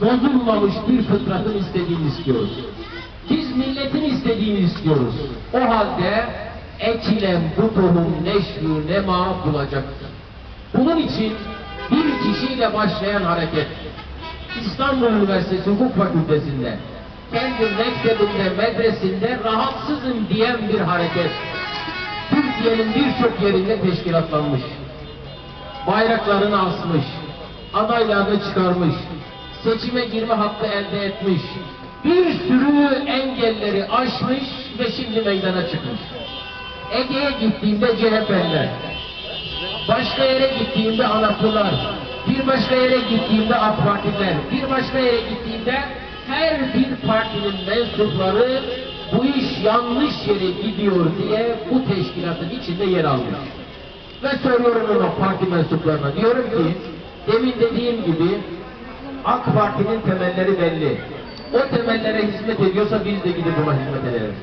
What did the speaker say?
bozulmamış bir fıtratın istediğini istiyoruz. Biz milletin istediğini istiyoruz. O halde ekilen bu tohum neşru nema bulacaktır. Bunun için bir kişiyle başlayan hareket İstanbul Üniversitesi Hukuk Fakültesi'nde kendi mektebinde, medresinde rahatsızım diyen bir hareket Türkiye'nin birçok yerinde teşkilatlanmış. Bayraklarını asmış, adaylarını çıkarmış, seçime girme hakkı elde etmiş, bir sürü engelleri aşmış ve şimdi meydana çıkmış. Ege'ye gittiğinde CHP'liler, başka yere gittiğimde Anaplılar, bir başka yere gittiğimde AK Partiler, bir başka yere gittiğimde her bir partinin mensupları bu iş yanlış yere gidiyor diye bu teşkilatın içinde yer almış. Ve soruyorum o parti mensuplarına, diyorum ki, demin dediğim gibi AK Parti'nin temelleri belli. O temellere hizmet ediyorsa biz de gidip buna hizmet edelim.